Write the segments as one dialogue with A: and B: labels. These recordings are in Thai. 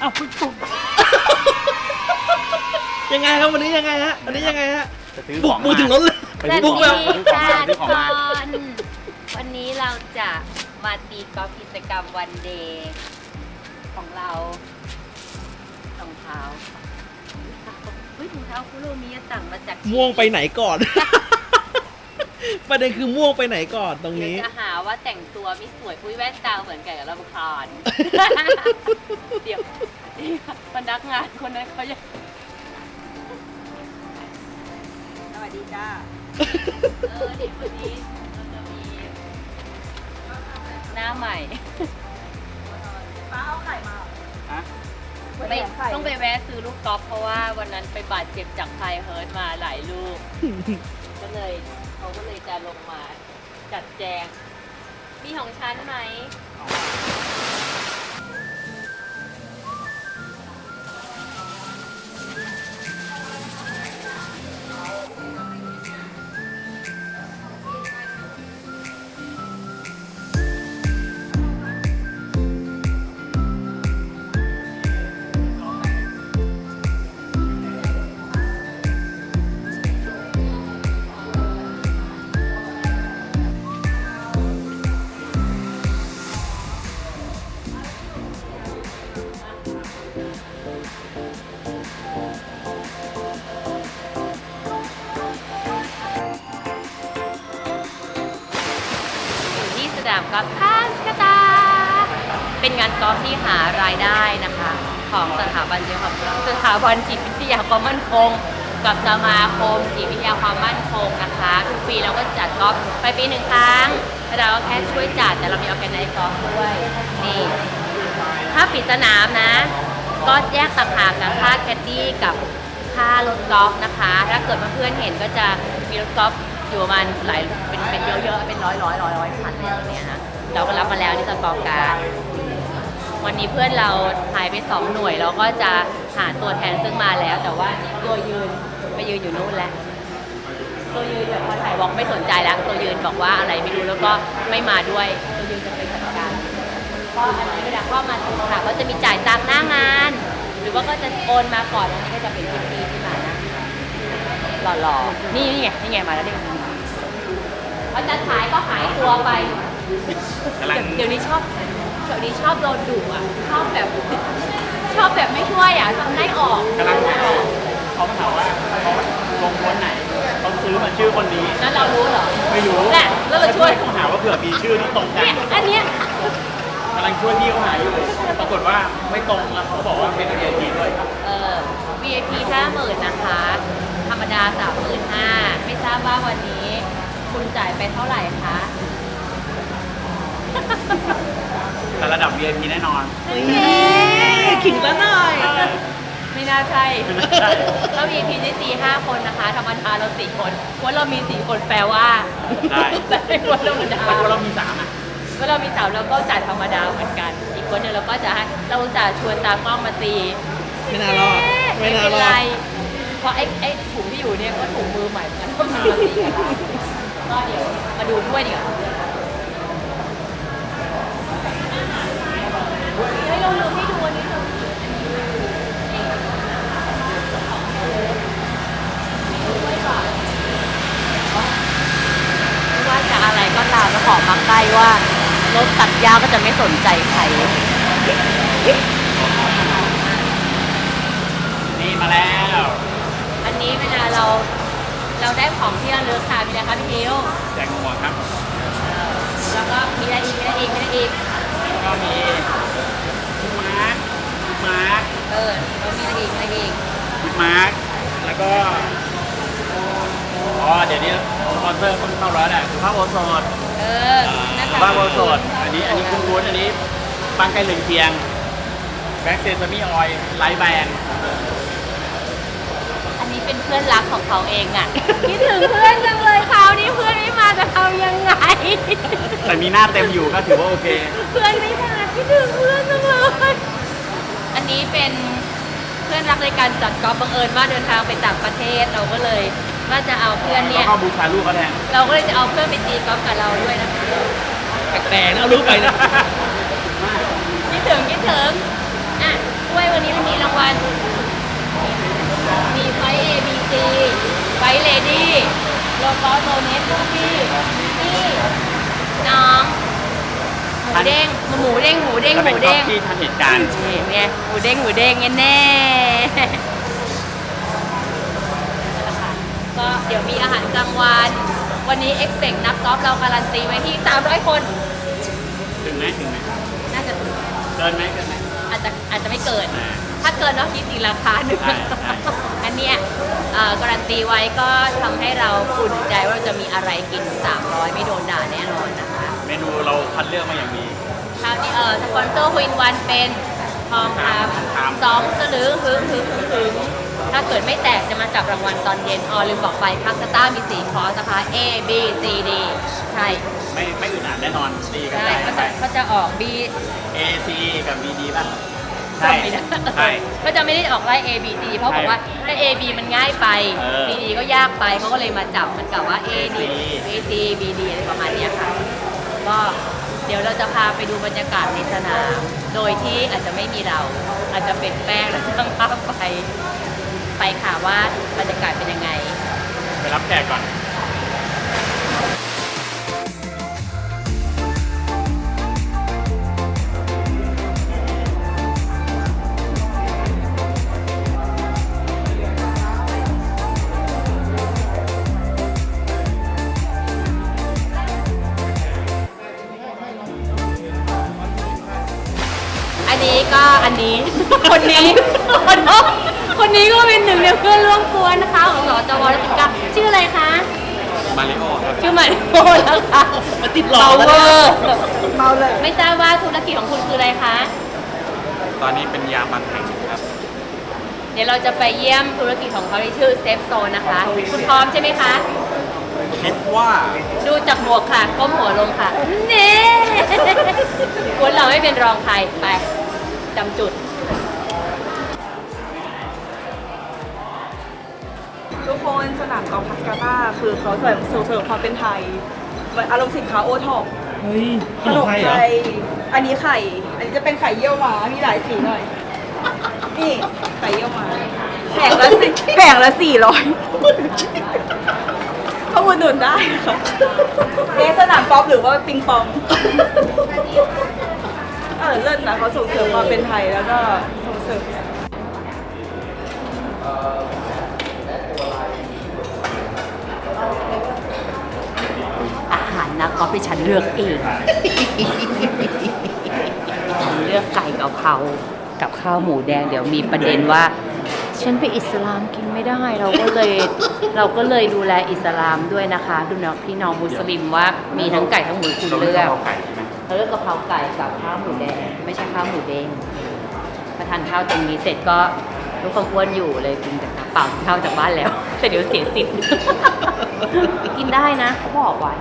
A: อ้าวคุณตกยังไงครับวันนี้ยังไงฮะวันนี้ยังไงฮะ
B: จะซื้อ
A: บุ
B: ข
A: ก
B: อง
A: มือถึงรถเลย
C: สวัสดี
B: ของมาซื้อของ
C: ค่ะ
B: มาซื้
C: ทุ
B: อกของ
C: ค
B: น
C: วันนี้เราจะมาตีกอล์ฟกิจกรรมวันเดย์ของเรารองเท้าเฮ้ยรองเท้าคุโรมิยะสั่งมาจาก
A: ม่วงไปไหนก่อน ประเด็นคือม่วงไปไหนก่อนตรง
C: เดี๋ยว
A: นี้
C: จะหาว่าแต่งตัวไม่สวยอุ้ยแว่นตาเหมือนกันกับลำคาญ เดี๋ยวพนักงานคนนั้นเขาจะสวัสดีจ้า เออเดี๋ยววันนี้เราจะมีหน้าใหม่
B: ฮะ
C: ไม่ต้องไปแวะซื้อลูกกอล์ฟเพราะว่าวันนั้นไปบาดเจ็บจากไฟเฮิร์ตมาหลายลูก ก็เลย เขาก็เลยจะลงมาจัดแจง มีของฉันไหม บันจิตวิทยาความมั่นคง กับสมาคมจิตวิทยาความมั่นคงนะคะทุกปีเราก็จัดกอล์ฟไปปีหนึ่งครั้งแต่เราก็แค่ช่วยจัดแต่เรามีออแกนไนซ์กอล์ฟด้วยนี่ถ้าปิดสนามนะ ก็แยกต่างหากกับค่าแคดดี้กับค่ารถกอล์ฟนะคะ ถ้าเกิดเพื่อนเห็นก็จะมีรถกอล์ฟอยู่ประมาณหลายเป็นเป็นเยอะๆเป็นร้อยร้อยร้อยร้อยคันอะไรอย่างเงี้ยนะเราก็รับมาแล้วที่สกอร์การ วันนี้เพื่อนเราหายไปสองหน่วยเราก็จะหาตัวแทนซึ่งมาแล้ว แต่ว่าตัวยืนไปยืนอยู่นู่นแล้วตัวยืนแบบพอถ่ายบอกไม่สนใจแล้ว ตัวยืนบอกว่าอะไรไม่รู้แล้วก็ไม่มาด้วย ตัวยืนจะไปจัดการก็อันนี้เวลาเข้ามาถึงค่ะก็จะมีจ่ายตังค์หน้างาน หรือว่าก็จะโอนมาก่อนอันนี้ก็จะเป็นทีทีที่มานะหล่อๆนี่นี่ไงนี่ไงมาแล้วนี่พอจะขายก็หายตัวไป
B: กำลัง
C: เดี๋ยวนี้ชอบ เดี๋ยวนี้ชอบโดนดุอะชอบแบบชอบแบบไม่ช่วยอะทำได้ออก
B: กำลังเขามาถามว่าเขาลงวันไหนเขาซื้อมาชื่อคนนี้
C: แล้วเรารู้เหรอ
B: ไม่รู้
C: แหละแล้วเราช่วย
B: เขาหาว่าเผื่อมีชื่อที่ตรงกัน
C: เนี่ยอันเนี้ย
B: กำลังช่วยพี่เขาหาอยู่ปรากฏว่าไม่ตรงแล้วเขาบอกว่าเป็น VIP ด้วย
C: เออ VIP ห้าหมื่นนะคะ ธรรมดาสามหมื่นห้าไม่ทราบว่าวันนี้ คุณจ่ายไปเท่าไหร่คะ
B: แต่ระดับ VIP แน่นอน
A: นี่ขิงแล้วหน่อย
C: ไม่น่าใช่เรา VIP ได้สี่ห้าคนนะคะ ธรรมดาเราสี่คนว่าเรามีสี่คนแปลว่า
B: ได้
C: แต่ไม่คนธรรมดา
B: ปรากฏเรามีสามอะ
C: ว่าเรามีสาวเราก็จ่ายธรรมดาเหมือนกัน อีกคนหนึงเราก็จะให้เราอุตส่าห์ชวนตากล้องมาตี
A: ไม่น่ารอดไม่น่ารอด
C: เป็นไร เพราะไอ้ไอ้ถุงที่อยู่เนี่ยก็ถุงมือใหม่เหมือนกันก็มาตีกันก็เดี๋ยวมาดูด้วยดีกว่าเฮ้ยเราลืมให้ดูอันนี้เราไม่ว่าจะอะไรก็ตามแล้วขอมาใกล้ว่ารถ ตัดยาวก็จะไม่สนใจใคร
B: นี่มาแล้ว
C: อันนี้เวลาเราเราได้ของที่ระลึกค่ะมีอะไรคะพี่ทิว
B: แจกหัวครับ
C: แล้วก็มีอะไรอีกมีอะไรอีกมีอะไรอีก
B: แล้วก็มีพี่มาร์คพี่มาร์ค
C: เออเรามีอะไรอีกมีอะไรอีก
B: พี่มาร์คแล้วก็ อ๋อ เดี๋ยวนี้สปอน เซอร์คนเข้าร้านอะคือภาพโอโซน
C: เออนะคะ
B: ภาพโอโซนอันนี้อันนี้คุ้นๆอันนี้บางไก่เหลืองเคียงแบ็กเซซามี่ออยล์ไลท์แบน
C: อันนี้เป็นเพื่อนรักของเขาเองอะ คิดถึงเพื่อนจังเลยคราวนี้เพื่อนไม่มาจะทำยังไง
B: แต่มีหน้าเต็มอยู่ก็ถือว่าโอเค
C: เพื่อนไม่มาคิดถึงเพื่อนจังเลย อันนี้เป็นเพื่อนรักในการจัดกอล์ฟบังเอิญว่าเดินทางไปต่างประเทศเราก็เลย ว่าจะเอาเพื่อน
B: แล้
C: เนี่
B: วยก็บูชาลูกเขาแทน
C: เราก็เลยจะเอาเพื่อนไปตีกอล์ฟกับเราด้วยนะคะ
A: แปลกๆนะเอารู้ไปนะ
C: ถึงคิดถึงอะด้วยวันนี้เรามีรางวัล มีไฟเอบีซีไฟเลดี้โลโก้โดเนทพี่นี่น้องหมูเด้งหมูเด้งหมูเด้ง
B: ก็
C: ห
B: เป็น
C: มู
B: กอ
C: เด้
B: ล์
C: ง
B: ฟที่ทันเหตุการณ์
C: นี่ไงหมูเด้งหมูเด้งแน่ๆ ก็เดี๋ยวมีอาหารกลางวันวันนี้เอ็กเซกนักกอล์ฟเราการันตีไว้ที่ 300 คน
B: ถึงไหมถึงไหม
C: น่าจะถึง
B: เกินไหมเกินไหม
C: อาจจะอาจจะไม่เกิน
B: อ่า
C: ถ้าเกินเนาะคิดตีราคาหนึ่ง
B: ใช่ใช่
C: อันเนี้ยเอ่อการันตีไว้ก็ทำให้เราอุ่นใจว่าเราจะมีอะไรกิน 300 ไม่โดนด่าแน่นอนนะคะ
B: เมนูเราคัดเลือกมาอย่างดี
C: คราวนี้เออสปอนเซอร์ฮุนวันเป็นทองค
B: ครับำ
C: สองสลึงถึงถึงถึงถึง ถ้าเกิดไม่แตกจะมาจับรางวัลตอนเย็นอ๋อลืมบอกไปคัสต้ามีสี่คอร์สนะคะ A B C D ใช่
B: ไม่ไม่อึดอัดแน่นอนดีกัน
C: ใช่
B: ใจ
C: ก็จะก็จะออก B
B: A C กับ B D ป่ะ
C: จำไม่ได้
B: ใช่
C: ก็จะไม่ได้ออกไล่ A B C เพราะบอกว่าถ้า A B มันง่ายไป
B: เออ
C: B D ก็ยากไปเขาก็เลยมาจับมันกับว่า A D
B: C
C: A C B D อะไรประมาณเนี้ยค่ะ ก็เดี๋ยวเราจะพาไปดูบรรยากาศในสนาม โดยที่อาจจะไม่มีเรา อาจจะเป็นแป้งและช่างภาพไป ไปค่ะว่าบรรยากาศเป็นยังไง
B: ไปรับแขกก่อน
C: อันนี้ก็อันนี้ คนนี้คนนี้ คนนี้ก็เป็นหนึ่งในเพื่อนร่วมกวนนะคะของสจวรัติกาชื่ออะไรคะ
B: มาริโอครับ
C: ชื่อหมายโอแล้วค่ะ
A: มาติดหลอ
C: เบากเว
A: แล้ว
C: อ
A: เนี่ย
C: ร์เมาเลย ไม่ทราบว่าธุรกิจของคุณคืออะไรคะ
B: ตอนนี้เป็นยาบางแห่งครับ
C: เดี๋ยวเราจะไปเยี่ยมธุรกิจของเขาที่ชื่อเซฟโซนนะคะ คุณพร้อมใช่ไหมคะ
B: คิดว่า
C: ดูจากหมวกค่ะ ก้มหัวลงค่ะ เน่กวนเราไม่เป็นรองใคร ไปจำจุด
D: คนสนามกอล์ฟพัสกาต้าคือเขาส่งส่งเสริมความเป็นไทยอารมณ์สินค้าโอท็อป
A: เฮ้ยข
D: ข
A: น
D: น
A: ม
D: ม
A: ไทยเห
D: ไท
A: รอ
D: ยอันนี้ไข่ อันนี้จะเป็นไข่เยี่ยวหมามีหลายสีหน่อย นี่ไข่เยี่ยวหมาแผงละสิแผงละสี่ร้อยเขาอุดหนุนได้ค่ะเอะสนามกอล์ฟหรือว่าปิงปองเออเลิศนะเขาส่งเสริมความเป็นไทยแล้วก็ส่งเสริม
C: พี่ฉันเลือกเองฉันเลือกไก่กะเพรากับข้าวหมูแดง เดี๋ยวมีประเด็นว่า ฉันไปอิสลามกินไม่ได้ เราก็เลยเราก็เลยดูแลอิสลามด้วยนะคะ ดูนะพี่น้องมุสลิมว่ามีทั้งไก่ทั้งหมูคุณเลือก
B: ไก่ใช่ไหม
C: เราเลือกกะเพราไก่กับข้าวหมูแดง ไม่ใช่ข้าวหมูแดงมาทานข้าวตรงนี้เสร็จก็รู้ความอ้วนอยู่เลยกินแต่น้ำเปล่าข้าวจากบ้านแล้ว แต่เดี๋ยวเสียสิทธิ์กินได้นะเขาบอกไว้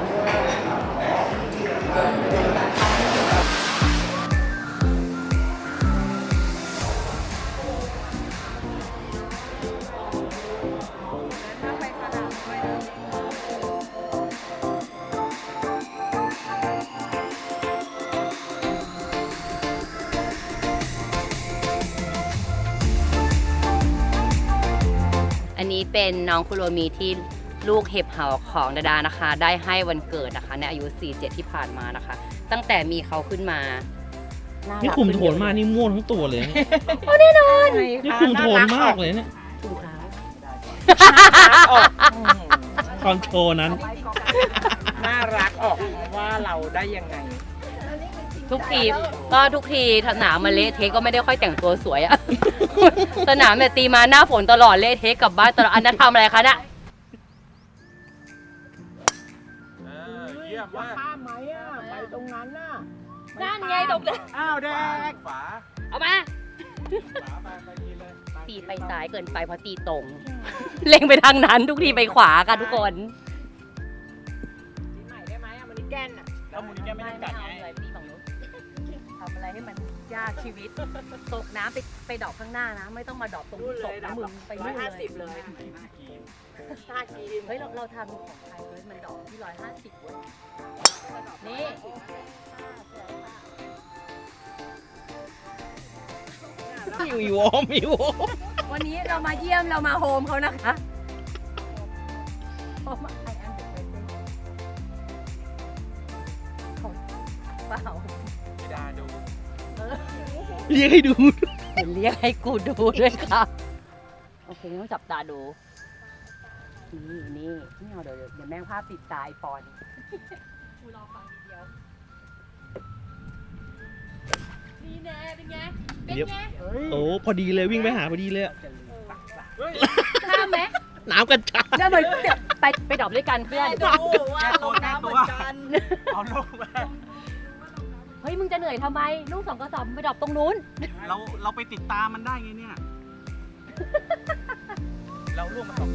C: อันนี้เป็นน้องคุโรมีที่ลูกเห็บเหาของดาดานะคะ ได้ให้วันเกิดนะคะ ในอายุ 47 ที่ผ่านมานะคะ ตั้งแต่มีเขาขึ้นมาา
A: นี่
C: รัก
A: คุม
C: ขึ้
A: โทนมากนี่ม่วงทั้งตัวเลยนะ
C: แน่นอน
A: นี่คุมโทนมากเลยเนี่ย
C: ถุงเท้า
A: ความโชว์นั้น
D: น่ารักออกว่าเราได้ยังไง
C: ทุกทีก็ทุกทีสนามมาเละเทะก็ไม่ได้ค่อยแต่งตัวสวยอะ สนามเนี่ยตีมาหน้าฝนตลอดเละเทะกลับบ้านตลอดอันนั้นทำอะไรคะน่ะ
B: เยี่ยมมาก
D: ข้ามไหมอะไปตรงนั้นน่ะ
C: นั่นไงตกเลย
D: อ้าวแดก
B: ฝา
C: เอามา
B: ฝาไปไปกินเลย
C: ตีไปซ้ายเกินไปเพราะตีตรง เล็งไปทางนั้นทุกทีไปขวาค่ะทุกคน
D: ใหม่ได้ไหมอะมันนี่แกนอะ
B: แล้วมูลนิธิไม่จำกัดไง
C: ทำอะไร ให้มันยากชีวิตตกน้ำไปไปดอกข้างหน้านะ ไม่ต้องมาดอกตรง
D: นู่นเล
C: ต
D: ย
C: กน้ำมึงไปนู่น
D: ห้า
C: เล
D: สิ
C: ย
D: บเลยห้ากีน
C: เฮ้ยเราเราทำของไทยเฮ้ยมันดอกที่ร้อยห้าสิบเว้ยนี่
A: มีวอร์มมีวอร์ม
C: วันนี้เรามาเยี่ยมเรามาโฮมเขานะคะโฮมไอ เรี
A: ยกให้ดู
C: เห็นเรียกให้กูดูด้วยค่ะโอเคต้องจับตาดู นี่นี่ไม่เอาเดี๋ยวเดี๋ยวแม่งภาพติดตาไอปอนกูรอฟังทีเดียว นี่แน่เป็นไง เป็น
A: เดี๋ยว
C: ไง
A: โอ้พอดีเลยวิ่งไปหาพอดีเลยอะ
C: ข้ามไหม
A: น้ำกันชัก
C: เดี๋ยวเดี๋ยวไปไปดรอปด้วยกันเพื่อน
D: ดูว่าลงน้ำเหมือนกัน
B: เอาลูกมา
C: เฮ้ยมึงจะเหนื่อยทำไม ลูกสองกระสอบไปดรอปตรงนู้น
B: เราเราไปติดตามมันได้ไงเนี่ย เราลูกมาสอง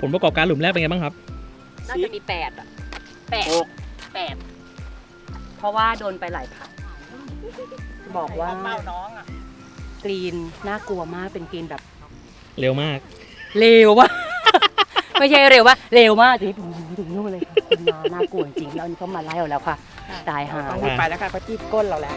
A: ผลประกอบการหลุมแรกเป็นไงบ้างครับ
C: น่าจะมีแปดอะแปดแปดเพราะว่าโดนไปหลายพันบอกว่า
B: เป้าน้องอะ
C: กรีนน่ากลัวมากเป็นกรีนแบบ
A: เร็วมาก
C: เร็วมากไม่ใช่เร็วว่าเร็วมากถึงถึงนู่นเลยค่ะคุณมาน่ากลัวจริงๆแล้วอันนี้เขามาไล่เราแล้วค่ะ ตายหา
D: ต้องไปแล้วค่ะเขาจี้ก้นเราแล้ว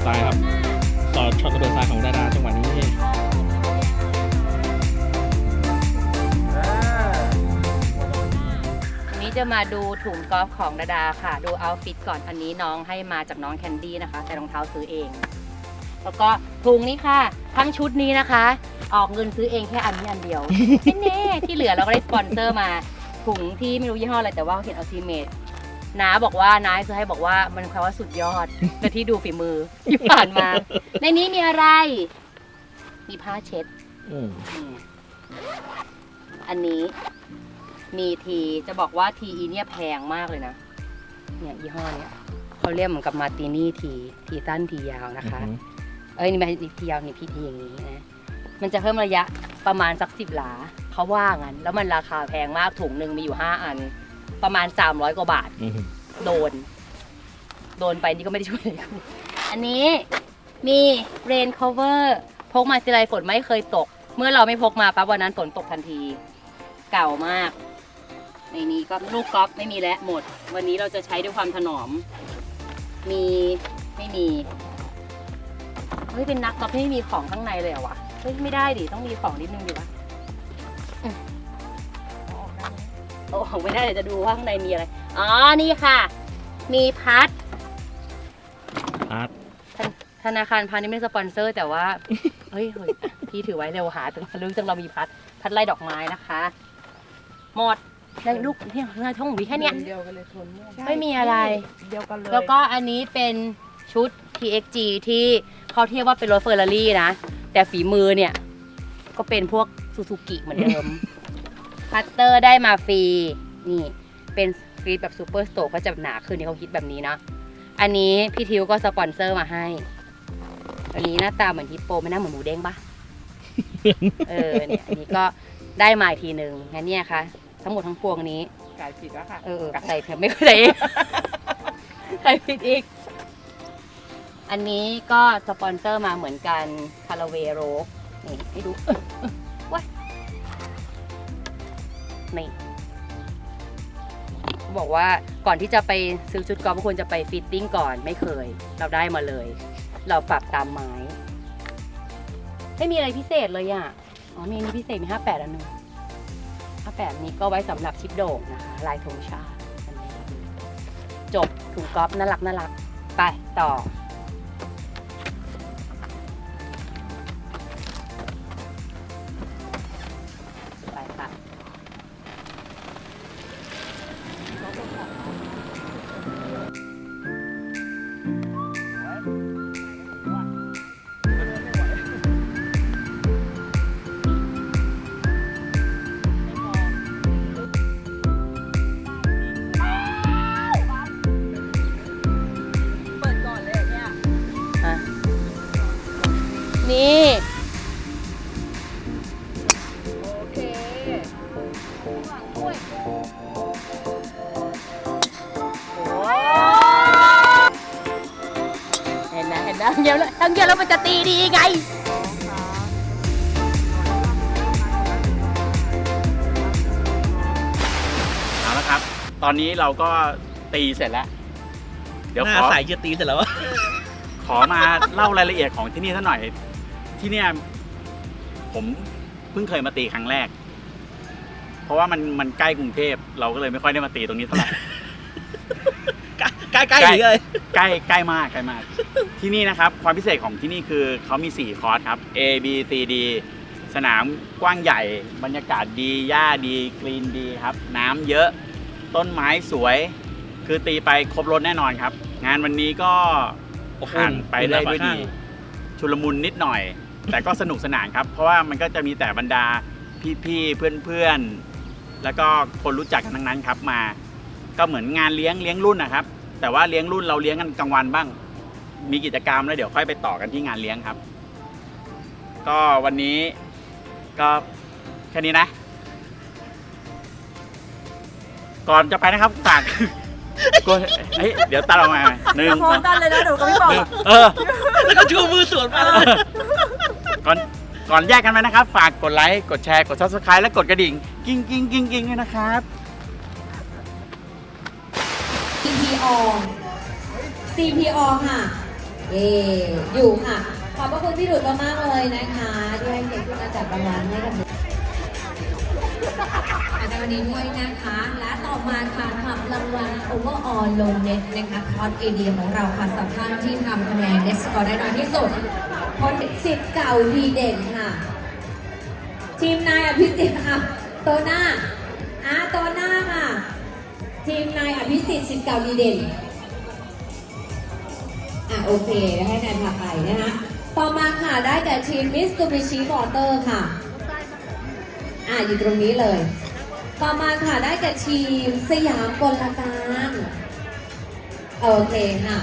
C: ด
A: ทรายครับ ต่อช็อตระเบิดทรายของดาดาจังหวะนี้
C: วันนี้จะมาดูถุงกอล์ฟของดาดาค่ะ ดูเอาท์ฟิตก่อนอันนี้น้องให้มาจากน้องแคนดี้นะคะ แต่รองเท้าซื้อเอง แล้วก็ถุงนี้ค่ะ ทั้งชุดนี้นะคะ ออกเงินซื้อเองแค่อันนี้อันเดียวแน่ๆที่เหลือเราก็ได้สปอนเซอร์มาถุงที่ไม่รู้ยี่ห้ออะไรแต่ว่าเขาเขียนอัลติเมท น้าบอกว่าน้าซื้อให้บอกว่ามันแปลว่าสุดยอด แต่ที่ดูฝีมือที่ผ่านมา ในนี้มีอะไร มีผ้าเช็ด
A: อืม
C: อืมอันนี้มีทีจะบอกว่าทีอีเนี่ยแพงมากเลยนะ เนี่ยยี่ห้อเนี้ยเขาเรียกเหมือนกับมาตินี่ทีทีสั้นทียาวนะคะ เอ้ยนี่ไม่นี่ทียาวนี่พี่ทีอย่างนี้นะ มันจะเพิ่มระยะประมาณสักสิบหลาเขาว่างั้น แล้วมันราคาแพงมากถุงหนึ่งมีอยู่ห้าอัน ประมาณสามร้อยกว่าบาท
A: อืม
C: โดน โดนไปนี่ก็ไม่ได้ช่วยอะไรกูอันนี้มี rain cover พกมาทีไรฝนไม่เคยตก เมื่อเราไม่พกมาปั๊บวันนั้นฝนตกทันที เก่ามาก ในนี้ก็ลูกกอล์ฟไม่มีแล้วหมด วันนี้เราจะใช้ด้วยความถนอม มีไม่มี เฮ้ยเป็นนักกอล์ฟที่ไม่มีของข้างในเลยเหรอวะ เฮ้ยไม่ได้ดิต้องมีของนิดนึงดิวะ โอ้โหไม่ได้เดี๋ยวจะดูว่าข้างในมีอะไร อ๋อ นี่ค่ะ มีพัด
A: อาร์ต
C: ธนาคารพาณิชย์ไม่ได้สปอนเซอร์แต่ว่า เฮ้ยเฮ้ยพี่ถือไว้เร็วหาถึงลึกจังเรามีพัด พัดไล่ดอกไม้นะคะ หมดได้ลูกเนี่ยงานท่องหวีแค่เนี้ย
D: เดียวกันเลยทนม่วง
C: ไม่มีอะไร
D: เดียวกันเลย
C: แล้วก็อันนี้เป็นชุด TXG ที่เขาเทียบว่าเป็นรถเฟอร์รารี่นะ แต่ฝีมือเนี่ย ก็เป็นพวกซูซูกิเหมือนเดิม คัตเตอร์ได้มาฟรีนี่เป็นฟรีแบบซูเปอร์สโตร์ก็จะหนาขึ้นที่เขาคิดแบบนี้นะอันนี้พี่ทิวก็สปอนเซอร์มาให้ อันนี้หน้าตาเหมือนฮิปโปไม่น่าเหมือนหมูเด้งปะเออเนี่ยอันนี้ก็ได้มาอีกทีหนึ่งงั้นเนี่ยค่ะทั้งหมดทั้งปวงนี้
D: กายผิดแล้วค่ะ
C: เออใส่เพียงไม่เข้าใจเองใส่ผิดอีก อันนี้ก็สปอนเซอร์มาเหมือนกันคาราเวโรนี่ให้ดูว้าย นี่เขาบอกว่าก่อนที่จะไปซื้อชุดกอล์ฟควรจะไปฟิตติ้งก่อนไม่เคย เราได้มาเลย เราปรับตามไม้ไม่มีอะไรพิเศษเลยอะ อ๋อมีอันนี้พิเศษมีห้าแปดอันนึงถ้าแบบนี้ก็ไว้สำหรับชิปโด่งนะคะ ลายธงชาติจบถุงก๊อฟน่ารักน่ารัก ไปต่อ
D: เห็
C: นไหมเดียวแล้วทั้งเดียวแล้วมันจะตีดีไง
B: เอาละครับ ตอนนี้เราก็ตีเสร็จแล้ว เดี๋ยว
A: ห
B: ข
A: น้า
B: อ
A: ใสจะตีเสร็จแล้ววะ
B: ขอมา เล่ารายละเอียดของที่นี่สักหน่อย ที่เนี่ย ผมเพิ่งเคยมาตีครั้งแรก เพราะว่ามันมันใกล้กรุงเทพเราก็เลยไม่ค่อยได้มาตีตรงนี้เท่าไหร่
A: ใกล้ใกล้ๆอย่างนี้เลย
B: ใกล้ใกล้มากใกล้มาก ที่นี่นะครับความพิเศษของที่นี่คือเขามี 4 คอร์สครับ A B C D สนามกว้างใหญ่ บรรยากาศดีหญ้าดีกรีนดีครับ น้ำเยอะต้นไม้สวย คือตีไปครบรถแน่นอนครับ งานวันนี้ก็
A: โอ้โห
B: ผ่านไปได้ด้วย
A: คุณ
B: ดี
A: ภาพ
B: ชุลมุนนิดหน่อย แต่ก็สนุกสนานครับ เพราะว่ามันก็จะมีแต่บรรดาพี่ๆเพื่อนๆ แล้วก็คนรู้จักกันทั้งนั้นครับมา ก็เหมือนงานเลี้ยงเลี้ยงรุ่นนะครับ แต่ว่าเลี้ยงรุ่นเราเลี้ยงกันกลางวันบ้าง มีกิจกรรมแล้วเดี๋ยวค่อยไปต่อกันที่งานเลี้ยงครับ ก็วันนี้ก็แค่นี้นะ ก่อนจะไปนะครับฝากกดเฮ้ยเดี๋ยวตัดออกมาหนึ่ง
D: พร้อมกันเลยนะหนูก็ไม่บอก
B: หนึ่งเออ
A: แล้วก็ชูมือสวนมาเลย
B: ก่อนก่อนแยกกันไปนะครับ ฝากกดไลค์ กดแชร์ กด subscribe และกดกระดิ่ง กิ้งกิ้งกิ้งกิ้งด้วยนะครับ
E: CPO CPO ค่ะ เออยู่ค่ะ ขอบพระคุณพี่ดุดมากๆเลยนะคะที่ให้เกียรติมาจัดรางวัลให้กับในวันนี้ด้วยนะคะ และต่อมาค่ะทำรางวัล Overall Low Net นะคะคอร์ส AD ของเราค่ะสำหรับท่านที่ทำคะแนน Net Score ได้น้อยที่สุดผลสิทธิ์เก่าดีเด่นค่ะ ทีมนายอภิสิทธิ์ค่ะโตหน้าอะโตหน้าค่ะ ทีมนายอภิสิทธิ์สิทธิ์เก่าดีเด่น โอเคแล้วให้นายพาไปนะคะ ต่อมาค่ะได้แก่ทีมมิส u ูบิชิมอเตอร์ค่ะ อะอยู่ตรงนี้เลย ต่อมาค่ะได้แก่ทีมสยามกลการโอเคค่ะ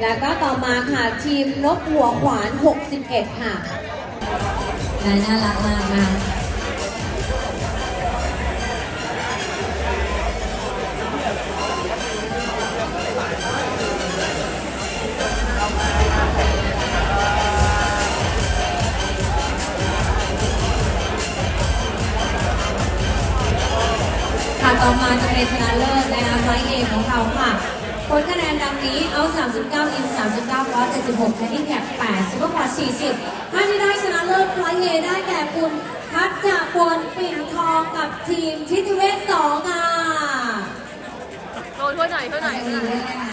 E: แล้วก็ต่อมาค่ะทีมนกหัวขวาน 61 ค่ะนายน่ารักมากนะาจะเป็นชนะเลิศนะคะไฟเอของเราค่ะ ผลคะแนนดังนี้เอา 39 อิน 39ร้อย76แฮนดี้แคป8ซุปเปอร์พอร์ต40ท่านที่ได้ชนะเลิศไฟเอได้แก่คุณพัชจากพลปิ่นทองกับทีมทิติเวศ2ค่ะ
C: โดนถ้วยหน่อยถ้วยหน่อย
E: ขอบคุณด้วยนะคะ